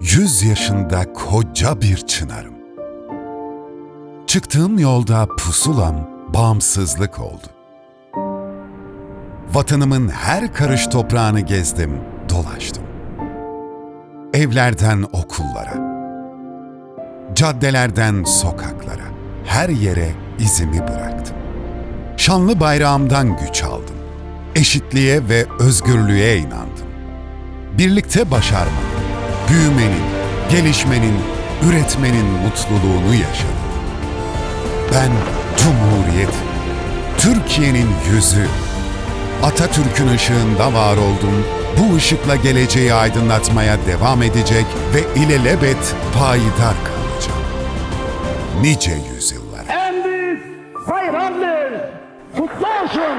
100 yaşında koca bir çınarım. Çıktığım yolda pusulam bağımsızlık oldu. Vatanımın her karış toprağını gezdim, dolaştım. Evlerden okullara, caddelerden sokaklara, her yere izimi bıraktım. Şanlı bayrağımdan güç aldım. Eşitliğe ve özgürlüğe inandım. Birlikte başarmanın, büyümenin, gelişmenin, üretmenin mutluluğunu yaşadım. Ben Cumhuriyet, Türkiye'nin yüzü. Atatürk'ün ışığında var oldum. Bu ışıkla geleceği aydınlatmaya devam edecek ve ilelebet payidar kalacağım. Nice yüzyıllar. en büyük bayramdır. Kutlu olsun.